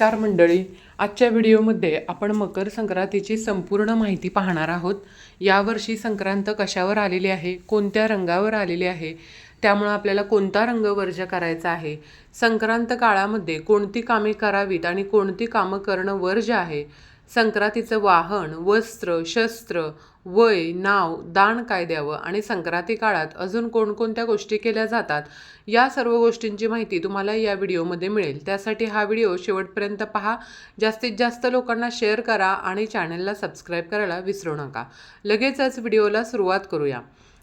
नमस्कार मंडळी. आजच्या व्हिडिओमध्ये आपण मकर संक्रांतीची संपूर्ण माहिती पाहणार आहोत. यावर्षी संक्रांत कशावर आलेली आहे? कोणत्या रंगावर आलेली आहे? त्यामुळं आपल्याला कोणता रंग वर्ज करायचा आहे? संक्रांत काळामध्ये कोणती कामे करावीत आणि कोणती कामं करणं वर्ज आहे? संक्रांतीचं वाहन वस्त्र शस्त्र वय नाव दान काय द्यावं आणि संक्रांती काळात अजून कोणकोणत्या गोष्टी केल्या जातात या सर्व गोष्टींची माहिती तुम्हाला या व्हिडिओमध्ये मिळेल. त्यासाठी हा व्हिडिओ शेवटपर्यंत पहा. जास्तीत जास्त लोकांना शेअर करा आणि चॅनलला सबस्क्राईब करायला विसरू नका. लगेचच व्हिडिओला सुरुवात करूया.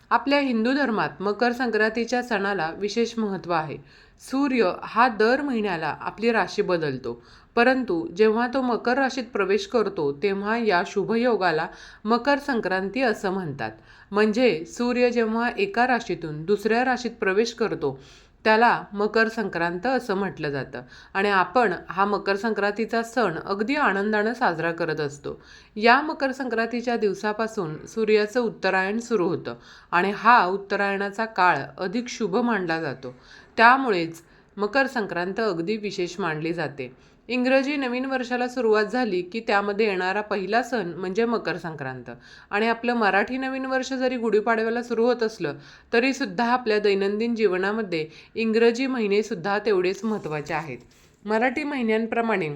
आपल्या हिंदू धर्मात मकर संक्रांतीच्या सणाला विशेष महत्त्व आहे. सूर्य हा दर महिन्याला आपली राशी बदलतो. परंतु जेव्हा तो मकर राशीत प्रवेश करतो तेव्हा या शुभयोगाला मकर संक्रांती असं म्हणतात. म्हणजे सूर्य जेव्हा एका राशीतून दुसऱ्या राशीत प्रवेश करतो त्याला मकर संक्रांत असं म्हटलं जातं. आणि आपण हा मकर संक्रांतीचा सण अगदी आनंदानं साजरा करत असतो. या मकर संक्रांतीच्या दिवसापासून सूर्याचं उत्तरायण सुरू होतं आणि हा उत्तरायणाचा काळ अधिक शुभ मानला जातो. त्यामुळेच मकर संक्रांत अगदी विशेष मानली जाते. इंग्रजी नवीन वर्षाला सुरुवात झाली की त्यामध्ये येणारा पहिला सण म्हणजे मकर संक्रांत. आणि आपलं मराठी नवीन वर्ष जरी गुढीपाडव्याला सुरू होत असलं तरीसुद्धा आपल्या दैनंदिन जीवनामध्ये इंग्रजी महिनेसुद्धा तेवढेच महत्त्वाचे आहेत. मराठी महिन्यांप्रमाणे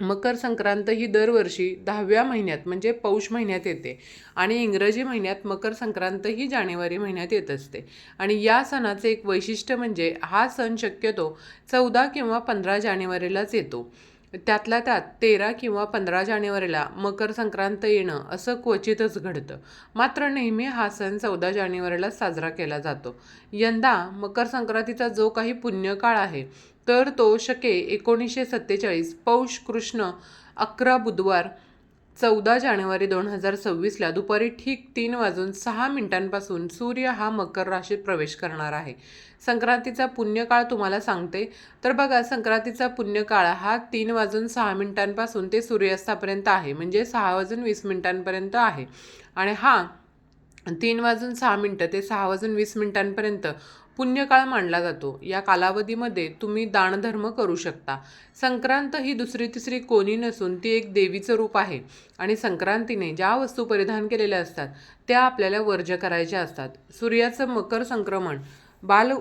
मकर संक्रांत ही दरवर्षी दहाव्या महिन्यात म्हणजे पौष महिन्यात येते. आणि इंग्रजी महिन्यात मकर संक्रांत ही जानेवारी महिन्यात येत असते. आणि या सणाचे एक वैशिष्ट्य म्हणजे हा सण शक्यतो चौदा किंवा पंधरा जानेवारीलाच येतो. त्यातल्या त्यात तेरा किंवा पंधरा जानेवारीला मकर संक्रांत येणं असं क्वचितच घडतं. मात्र नेहमी हा सण चौदा जानेवारीला साजरा केला जातो. यंदा मकर संक्रांतीचा जो काही पुण्यकाळ आहे तर तो शके एकोणीसशे सत्तेचाळीस. पौष कृष्ण अकरा बुधवार चौदा जानेवारी दोन हजार सव्वीसला दुपारी ठीक तीन वाजून सहा मिनिटांपासून सूर्य हा मकर राशीत प्रवेश करणार आहे. संक्रांतीचा पुण्यकाळ तुम्हाला सांगते. तर बघा संक्रांतीचा पुण्यकाळ हा तीन वाजून सहा मिनिटांपासून ते सूर्यास्तापर्यंत आहे. म्हणजे सहा वाजून वीस मिनिटांपर्यंत आहे. आणि हा तीन वाजून सहा मिनटं ते सहा वाजून वीस मिनिटांपर्यंत पुण्यकाळ मानला जातो. या कालावधीमध्ये तुम्ही दानधर्म करू शकता. संक्रांत ही दुसरी तिसरी कोणी नसून ती एक देवीचं रूप आहे. आणि संक्रांतीने ज्या वस्तू परिधान केलेल्या असतात त्या आपल्याला वर्ज करायच्या असतात. सूर्याचं मकर संक्रमण बाल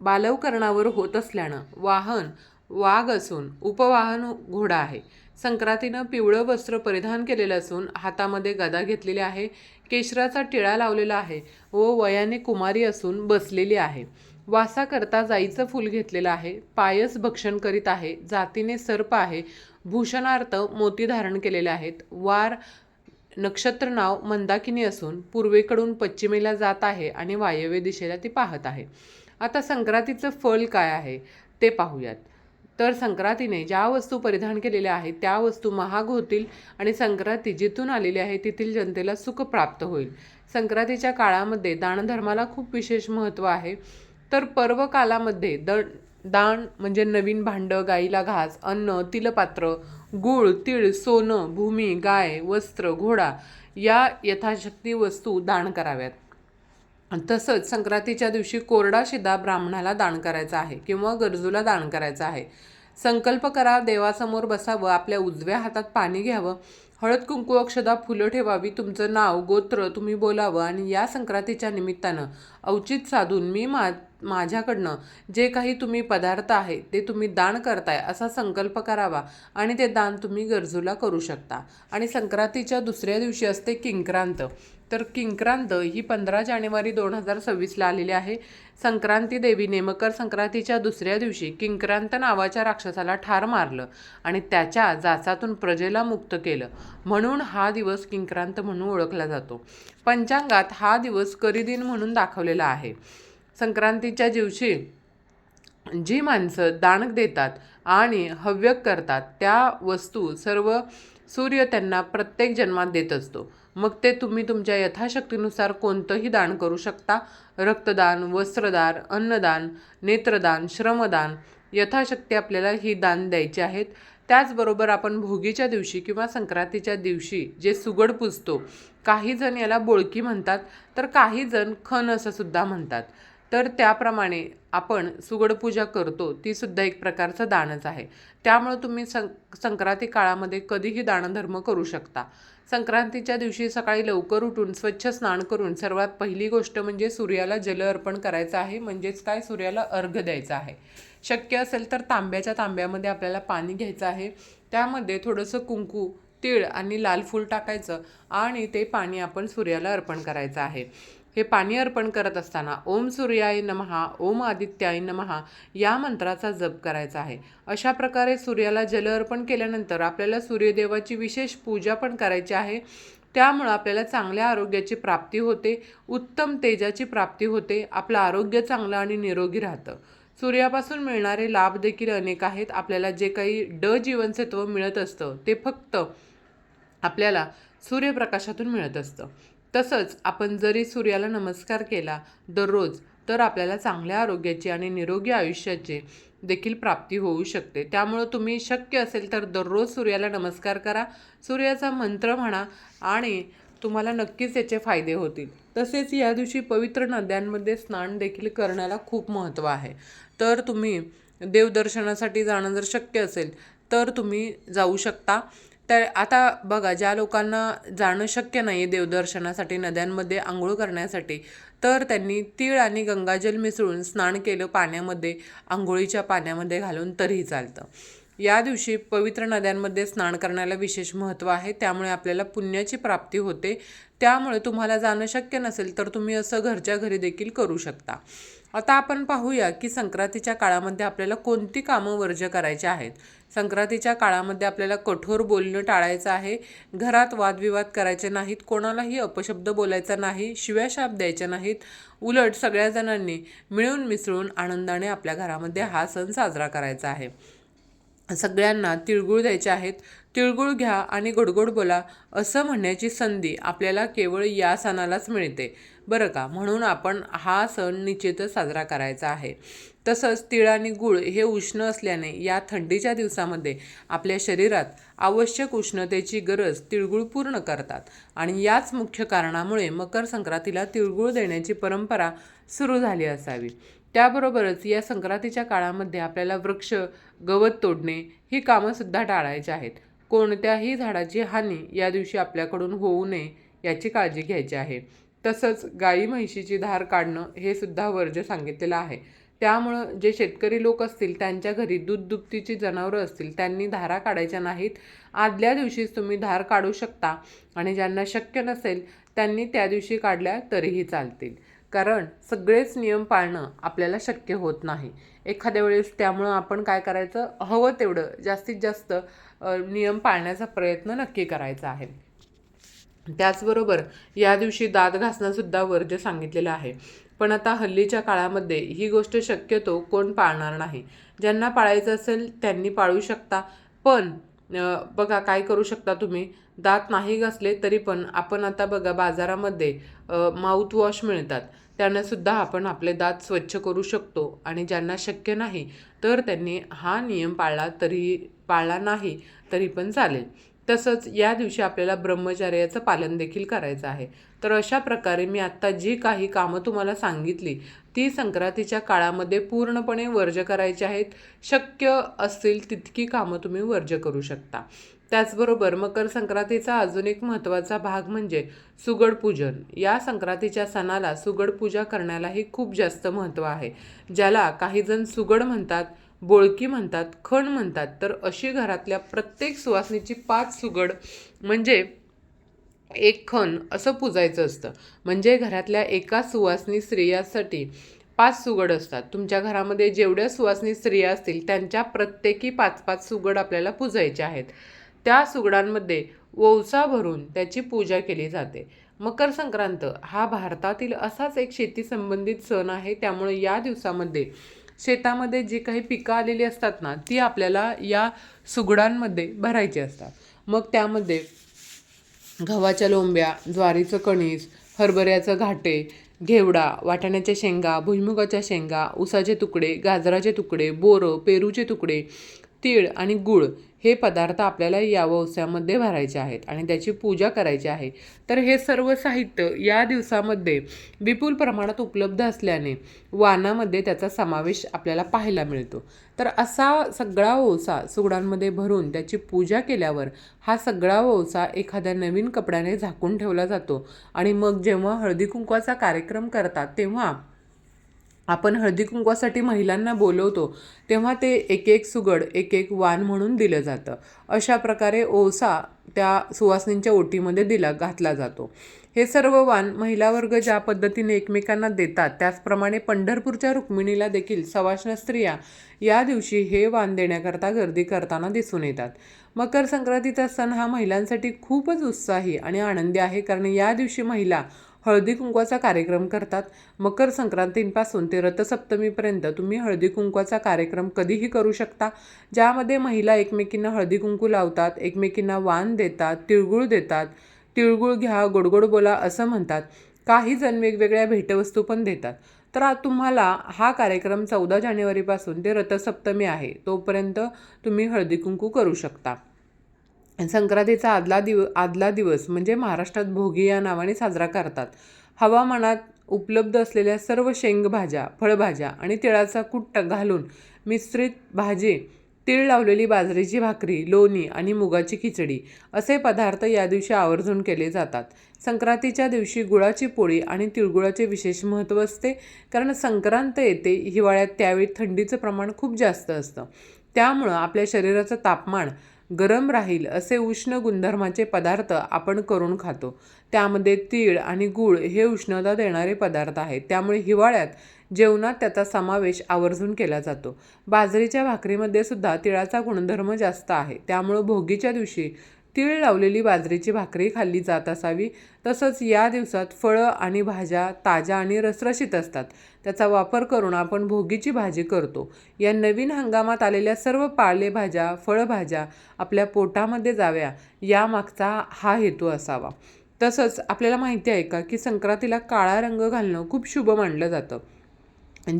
बालवकरणावर होत असल्यानं वाहन वाघ असून उपवाहन घोडा आहे. संक्रांतीनं पिवळं वस्त्र परिधान केलेलं असून हातामध्ये गदा घेतलेली आहे. केशराचा टिळा लावलेला आहे व वयाने कुमारी असून बसलेली आहे. वासाकरता जाईचं फूल घेतलेलं आहे. पायस भक्षण करीत आहे. जातीने सर्प आहे. भूषणार्थ मोती धारण केलेले आहेत. वार नक्षत्र नाव मंदाकिनी असून पूर्वेकडून पश्चिमेला जात आहे आणि वायव्य दिशेला ती पाहत आहे. आता संक्रांतीचं फळ काय आहे ते पाहूयात. तर संक्रांतीने ज्या वस्तू परिधान केलेल्या आहेत त्या वस्तू महाग होतील आणि संक्रांती जिथून आलेली आहे तेथील जनतेला सुख प्राप्त होईल. संक्रांतीच्या काळामध्ये दानधर्माला खूप विशेष महत्त्व आहे. तर पर्व कालामध्ये द दान म्हणजे नवीन भांडं गाईला घास अन्न तिलपात्र गूळ तीळ सोनं भूमी गाय वस्त्र घोडा या यथाशक्ती वस्तू दान कराव्यात. तसंच संक्रांतीच्या दिवशी कोरडा शिदा ब्राह्मणाला दान करायचा आहे किंवा गरजूला दान करायचं आहे. संकल्प करा देवासमोर बसावं आपल्या उजव्या हातात पाणी घ्यावं हळद कुंकू अक्षदा फुलं ठेवावी तुमचं नाव गोत्र तुम्ही बोलावं आणि या संक्रांतीच्या निमित्तानं औचित साधून मी मा माझ्याकडनं जे काही तुम्ही पदार्थ आहे ते तुम्ही दान करताय असा संकल्प करावा आणि ते दान तुम्ही गरजूला करू शकता. आणि संक्रांतीच्या दुसऱ्या दिवशी असते किंक्रांत. तर किंक्रांत ही पंधरा जानेवारी दोन हजार सव्वीसला आलेली आहे. संक्रांती देवीने मकर संक्रांतीच्या दुसऱ्या दिवशी किंक्रांत नावाच्या राक्षसाला ठार मारलं आणि त्याच्या जाचातून प्रजेला मुक्त केलं. म्हणून हा दिवस किंक्रांत म्हणून ओळखला जातो. पंचांगात हा दिवस करीदिन म्हणून दाखवलेला आहे. संक्रांतीच्या दिवशी जी माणसं दान देतात आणि हव्यक करतात त्या वस्तू सर्व सूर्य त्यांना प्रत्येक जन्मात देत असतो. मग ते तुम्ही तुमच्या यथाशक्तीनुसार कोणतंही दान करू शकता. रक्तदान वस्त्रदान अन्नदान नेत्रदान श्रमदान यथाशक्ती आपल्याला ही दान द्यायची आहेत. त्याचबरोबर आपण भोगीच्या दिवशी किंवा संक्रांतीच्या दिवशी जे सुगड पुजतो काही जण याला बोळकी म्हणतात तर काही जण खण असं सुद्धा म्हणतात. तर त्याप्रमाणे आपण सुगडपूजा करतो तीसुद्धा एक प्रकारचं दानच आहे. त्यामुळं तुम्ही सं संक्रांती काळामध्ये कधीही दानधर्म करू शकता. संक्रांतीच्या दिवशी सकाळी लवकर उठून स्वच्छ स्नान करून सर्वात पहिली गोष्ट म्हणजे सूर्याला जल अर्पण करायचं आहे. म्हणजेच काय? सूर्याला अर्घ द्यायचं आहे. शक्य असेल तर तांब्याच्या तांब्यामध्ये आपल्याला पाणी घ्यायचं आहे. त्यामध्ये थोडंसं कुंकू तीळ आणि लाल फूल टाकायचं आणि ते पाणी आपण सूर्याला अर्पण करायचं आहे. हे पाणी अर्पण करत असताना ओम सूर्याय नमहा ओम आदित्याय नमहा या मंत्राचा जप करायचा आहे. अशा प्रकारे सूर्याला जल अर्पण केल्यानंतर आपल्याला सूर्यदेवाची विशेष पूजा पण करायची आहे. त्यामुळं आपल्याला चांगल्या आरोग्याची प्राप्ती होते उत्तम तेजाची प्राप्ती होते आपलं आरोग्य चांगलं आणि निरोगी राहतं. सूर्यापासून मिळणारे लाभ देखील अनेक आहेत. आपल्याला जे काही ड जीवनसत्व मिळत असतं ते फक्त आपल्याला सूर्यप्रकाशातून मिळत असतं. तसंच आपण जरी सूर्याला नमस्कार केला दररोज तर आपल्याला चांगल्या आरोग्याची आणि निरोगी आयुष्याची देखील प्राप्ती होऊ शकते. त्यामुळं तुम्ही शक्य असेल तर दररोज सूर्याला नमस्कार करा सूर्याचा मंत्र म्हणा आणि तुम्हाला नक्कीच याचे फायदे होतील. तसेच या दिवशी पवित्र नद्यांमध्ये स्नान देखील करण्याला खूप महत्त्व आहे. तर तुम्ही देवदर्शनासाठी जाणं जर शक्य असेल तर तुम्ही जाऊ शकता. तर आता बघा ज्या लोकांना जाणं शक्य नाही आहे देवदर्शनासाठी नद्यांमध्ये आंघोळ करण्यासाठी तर त्यांनी तीळ आणि गंगाजल मिसळून स्नान केलं पाण्यामध्ये आंघोळीच्या पाण्यामध्ये घालून तरीही चालतं. या दिवशी पवित्र नद्यांमध्ये स्नान करण्याला विशेष महत्त्व आहे. त्यामुळे आपल्याला पुण्याची प्राप्ती होते. त्यामुळे तुम्हाला जाणं शक्य नसेल तर तुम्ही असं घरच्या घरी देखील करू शकता. आता आपण पाहूया की संक्रांतीच्या काळामध्ये आपल्याला कोणती कामं वर्ज करायची आहेत? संक्रांतीच्या काळामध्ये आपल्याला कठोर बोलणं टाळायचं आहे घरात वादविवाद करायचे नाहीत कोणालाही अपशब्द बोलायचा नाही शिव्या शाप द्यायच्या नाहीत उलट सगळ्या जणांनी मिळून मिसळून आनंदाने आपल्या घरामध्ये हा सण साजरा करायचा आहे. सगळ्यांना तिळगुळ द्यायचे आहेत तिळगुळ घ्या आणि गोडगोड बोला असं म्हणण्याची संधी आपल्याला केवळ या सणालाच मिळते. बरं का? म्हणून आपण हा सण निश्चितच साजरा करायचा आहे. तसंच तिळ आणि गुळ हे उष्ण असल्याने या थंडीच्या दिवसामध्ये आपल्या शरीरात आवश्यक उष्णतेची गरज तिळगुळ पूर्ण करतात. आणि याच मुख्य कारणामुळे मकर संक्रांतीला तिळगुळ देण्याची परंपरा सुरू झाली असावी. त्याबरोबरच या संक्रांतीच्या काळामध्ये आपल्याला वृक्ष गवत तोडणे ही कामंसुद्धा टाळायची आहेत. कोणत्याही झाडाची हानी या दिवशी आपल्याकडून होऊ नये याची काळजी घ्यायची आहे. तसंच गाई म्हैशीची धार काढणं हे सुद्धा वर्ज्य सांगितलेलं आहे. त्यामुळं जे शेतकरी लोक असतील त्यांच्या घरी दूध दुभतीची जनावरं असतील त्यांनी धारा काढायच्या नाहीत. आदल्या दिवशीच तुम्ही धार काढू शकता आणि ज्यांना शक्य नसेल त्यांनी त्या दिवशी काढल्या तरीही चालतील. कारण सगळेच नियम पाळणं आपल्याला शक्य होत नाही. एखाद्या वेळेस त्यामुळं आपण काय करायचं? हवं तेवढं जास्तीत जास्त नियम पाळण्याचा प्रयत्न नक्की करायचा आहे. त्याचबरोबर या दिवशी दात घासणंसुद्धा वर्ज्य सांगितलेलं आहे. पण आता हल्लीच्या काळामध्ये ही गोष्ट शक्यतो कोण पाळणार नाही. ज्यांना पाळायचं असेल त्यांनी पाळू शकता. पण बघा काय करू शकता तुम्ही? दात नाही घासले तरी पण आपण आता बघा बाजारामध्ये माउथवॉश मिळतात. त्यांनासुद्धा आपण आपले दात स्वच्छ करू शकतो. आणि ज्यांना शक्य नाही तर त्यांनी हा नियम पाळला तरी पाळला नाही तरी पण चालेल. तसंच या दिवशी आपल्याला ब्रह्मचर्याचं पालन देखील करायचं आहे. तर अशा प्रकारे मी आत्ता जी काही कामं तुम्हाला सांगितली ती संक्रांतीच्या काळामध्ये पूर्णपणे वर्ज करायची आहेत. शक्य असतील तितकी कामं तुम्ही वर्ज करू शकता. त्याचबरोबर मकर संक्रांतीचा अजून एक महत्त्वाचा भाग म्हणजे सुगड पूजन. या संक्रांतीच्या सणाला सुगड पूजा करण्यालाही खूप जास्त महत्त्व आहे. ज्याला काहीजण सुगड म्हणतात बोळकी म्हणतात खण म्हणतात तर अशी घरातल्या प्रत्येक सुवासनीची पाच सुगड म्हणजे एक खण असं पुजायचं असतं. म्हणजे घरातल्या एका सुवासनी स्त्रियासाठी पाच सुगड असतात. तुमच्या घरामध्ये जेवढ्या सुवासनी स्त्रिया असतील त्यांच्या प्रत्येकी पाच पाच सुगड आपल्याला पुजायच्या आहेत. त्या सुगडांमध्ये वौसा भरून त्याची पूजा केली जाते. मकर संक्रांत हा भारतातील असाच एक शेती संबंधित सण आहे. त्यामुळे या दिवसामध्ये शेतामध्ये जी काही पिकं आलेली असतात ना ती आपल्याला या सुगडांमध्ये भरायची असतात. मग त्यामध्ये गव्हाच्या लोंब्या ज्वारीचं कणीस हरभऱ्याचं घाटे घेवडा वाटाण्याच्या शेंगा भुईमुगाच्या शेंगा उसाचे तुकडे गाजराचे तुकडे बोरं पेरूचे तुकडे तीळ आणि गूळ हे पदार्थ आपल्याला या व्यवसायामध्ये भरायचे आहेत आणि त्याची पूजा करायची आहे. तर हे सर्व साहित्य या दिवसामध्ये विपुल प्रमाणात उपलब्ध असल्याने वानामध्ये त्याचा समावेश आपल्याला पाहायला मिळतो. तर असा सगळा ओसा सुगडांमध्ये भरून त्याची पूजा केल्यावर हा सगळा ओसा एखाद्या नवीन कपड्याने झाकून ठेवला जातो आणि मग जेव्हा हळदी कुंकवाचा कार्यक्रम करतात तेव्हा आपण हळदी कुंकवासाठी महिलांना बोलवतो तेव्हा ते एक एक सुगड एक एक वाण म्हणून दिलं जातं. अशा प्रकारे ओसा त्या सुवासनींच्या ओटीमध्ये दिला घातला जातो. हे सर्व वाण महिला वर्ग ज्या पद्धतीने एकमेकांना देतात त्याचप्रमाणे पंढरपूरच्या रुक्मिणीला देखील सवाष्ण स्त्रिया या दिवशी हे वाण देण्याकरता गर्दी करताना दिसून येतात. मकर संक्रांतीचा सण हा महिलांसाठी खूपच उत्साही आणि आनंदी आहे कारण या दिवशी महिला हळदी कुंकवाचा कार्यक्रम करतात. मकर संक्रांतीपासून ते रथसप्तमीपर्यंत तुम्ही हळदी कुंकवाचा कार्यक्रम कधीही करू शकता. ज्यामध्ये महिला एकमेकींना हळदी कुंकू लावतात एकमेकींना वाण देतात तिळगुळ देतात. तिळगुळ घ्या गोडगोड बोला असं म्हणतात. काही जण वेगवेगळ्या भेटवस्तू पण देतात. तर तुम्हाला हा कार्यक्रम चौदा जानेवारीपासून ते रथसप्तमी आहे. तोपर्यंत तुम्ही हळदी कुंकू करू शकता. संक्रांतीचा आदला दिव आदला दिवस म्हणजे महाराष्ट्रात भोगी या नावाने साजरा करतात. हवामानात उपलब्ध असलेल्या सर्व शेंगभाज्या फळभाज्या आणि तिळाचा कुट्ट घालून मिश्रित भाजी तीळ लावलेली बाजरीची भाकरी लोणी आणि मुगाची खिचडी असे पदार्थ या दिवशी आवर्जून केले जातात. संक्रांतीच्या दिवशी गुळाची पोळी आणि तिळगुळाचे विशेष महत्त्व असते कारण संक्रांत येते हिवाळ्यात त्यावेळी थंडीचं प्रमाण खूप जास्त असतं. त्यामुळं आपल्या शरीराचं तापमान गरम राहील असे उष्ण गुणधर्माचे पदार्थ आपण करून खातो. त्यामध्ये तीळ आणि गूळ हे उष्णता देणारे पदार्थ आहेत. त्यामुळे हिवाळ्यात जेवणात त्याचा समावेश आवर्जून केला जातो. बाजरीच्या भाकरीमध्ये सुद्धा तिळाचा गुणधर्म जास्त आहे. त्यामुळं भोगीच्या दिवशी तीळ लावलेली बाजरीची भाकरी खाल्ली जात असावी. तसंच या दिवसात फळं आणि भाज्या ताज्या आणि रसरशीत असतात. त्याचा वापर करून आपण भोगीची भाजी करतो. या नवीन हंगामात आलेल्या सर्व पालेभाज्या फळभाज्या आपल्या पोटामध्ये जाव्या यामागचा हा हेतू असावा. तसंच आपल्याला माहिती आहे का की संक्रांतीला काळा रंग घालणं खूप शुभ मानलं जातं.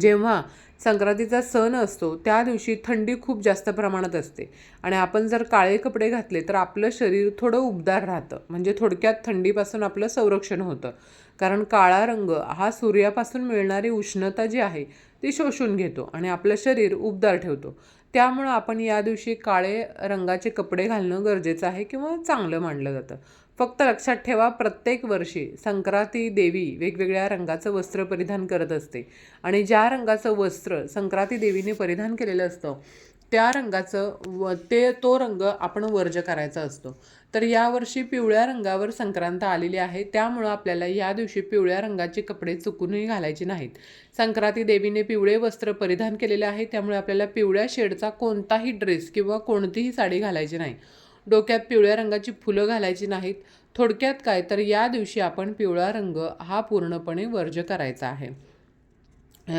जेव्हा संक्रांतीचा सण असतो त्या दिवशी थंडी खूप जास्त प्रमाणात असते. आणि आपण जर काळे कपडे घातले तर आपलं शरीर थोडं उबदार राहतं. म्हणजे थोडक्यात थंडीपासून आपलं संरक्षण होतं. कारण काळा रंग हा सूर्यापासून मिळणारी उष्णता जी आहे ती शोषून घेतो आणि आपलं शरीर उबदार ठेवतो. त्यामुळं आपण या दिवशी काळे रंगाचे कपडे घालणं गरजेचं आहे किंवा चांगलं मानलं जातं. फक्त लक्षात ठेवा प्रत्येक वर्षी संक्रांती देवी वेगवेगळ्या रंगाचं वस्त्र परिधान करत असते. आणि ज्या रंगाचं वस्त्र संक्रांती देवीने परिधान केलेलं असतं त्या रंगाचं व ते तो रंग आपण वर्ज करायचा असतो. तर यावर्षी पिवळ्या रंगावर संक्रांत आलेली आहे. त्यामुळं आपल्याला या दिवशी पिवळ्या रंगाचे कपडे चुकूनही घालायचे नाहीत. संक्रांती देवीने पिवळे वस्त्र परिधान केलेले आहे. त्यामुळे आपल्याला पिवळ्या शेडचा कोणताही ड्रेस किंवा कोणतीही साडी घालायची नाही. डोक्यात पिवळ्या रंगाची फुलं घालायची नाहीत. थोडक्यात काय? तर या दिवशी आपण पिवळा रंग हा पूर्णपणे वर्ज करायचा आहे.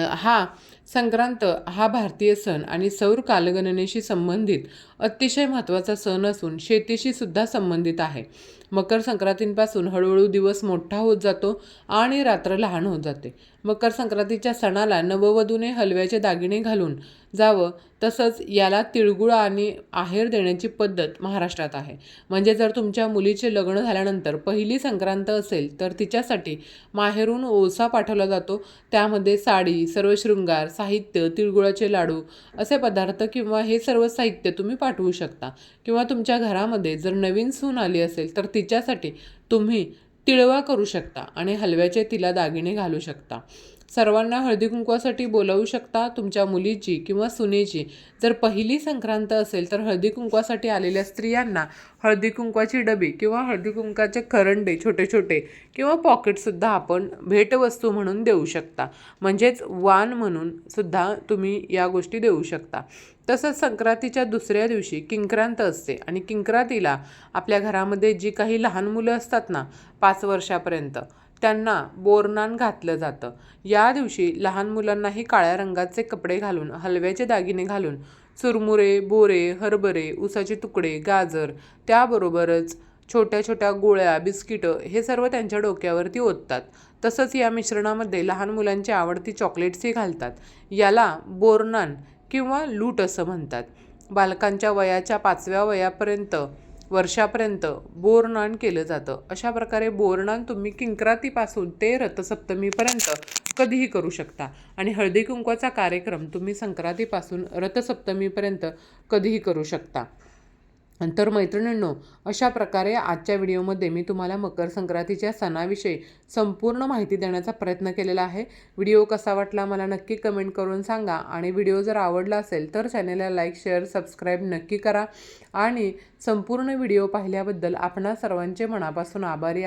हा संक्रांत हा भारतीय सण आणि सौर कालगणनेशी संबंधित अतिशय महत्त्वाचा सण असून शेतीशी सुद्धा संबंधित आहे. मकर संक्रांतीपासून हळूहळू दिवस मोठा होत जातो आणि रात्र लहान होत जाते. मकर संक्रांतीच्या सणाला नववधूने हलव्याचे दागिने घालून जावं तसंच याला तिळगुळ आणि आहेर देण्याची पद्धत महाराष्ट्रात आहे. म्हणजे जर तुमच्या मुलीचे लग्न झाल्यानंतर पहिली संक्रांत असेल तर तिच्यासाठी माहेरून ओसा पाठवला जातो. त्यामध्ये साडी सर्व शृंगार साहित्य तिळगुळाचे लाडू असे पदार्थ किंवा हे सर्व साहित्य तुम्ही पाठवू शकता. किंवा तुमच्या घरामध्ये जर नवीन सून आली असेल तर तिच्यासाठी तुम्ही तिळवा करू शकता आणि हलव्याचे तिला दागिने घालू शकता. सर्वांना हळदी कुंकवासाठी बोलावू शकता तुमच्या मुलीची किंवा सुनेची. जर पहिली संक्रांत असेल तर हळदी कुंकवासाठी आलेल्या स्त्रियांना हळदी कुंकवाची डबी किंवा हळदी कुंकवाचे करंडे छोटे छोटे किंवा पॉकेटसुद्धा आपण भेटवस्तू म्हणून देऊ शकता. म्हणजेच वान म्हणून सुद्धा तुम्ही या गोष्टी देऊ शकता. तसंच संक्रांतीच्या दुसऱ्या दिवशी किंक्रांत असते आणि किंक्रांतीला आपल्या घरामध्ये जी काही लहान मुलं असतात ना पाच वर्षापर्यंत त्यांना बोरनान घातलं जातं. या दिवशी लहान मुलांनाही काळ्या रंगाचे कपडे घालून हलव्याचे दागिने घालून चुरमुरे बोरे हरभरे उसाचे तुकडे गाजर त्याबरोबरच छोट्या छोट्या गोळ्या बिस्किटं हे सर्व त्यांच्या डोक्यावरती ओततात. तसंच या मिश्रणामध्ये लहान मुलांची आवडती चॉकलेट्सही घालतात. याला बोरनान किंवा लूट असं म्हणतात. बालकांच्या वयाच्या पाचव्या वयापर्यंत वर्षापर्यंत बोरनान केलं जातं. अशा प्रकारे बोरनान तुम्ही किंक्रातीपासून ते रथसप्तमीपर्यंत कधीही करू शकता. आणि हळदी कुंकवाचा कार्यक्रम तुम्ही संक्रांतीपासून रथसप्तमीपर्यंत कधीही करू शकता. तर मैत्रिणींनो अशा प्रकारे आजच्या व्हिडिओमध्ये मी तुम्हाला मकर संक्रांतीच्या सणाविषयी संपूर्ण माहिती देण्याचा प्रयत्न केलेला आहे. व्हिडिओ कसा वाटला मला नक्की कमेंट करून सांगा आणि व्हिडिओ जर आवडला असेल तर चॅनलला लाईक शेअर सबस्क्राईब नक्की करा. आणि संपूर्ण व्हिडिओ पाहिल्याबद्दल आपणा सर्वांचे मनापासून आभारी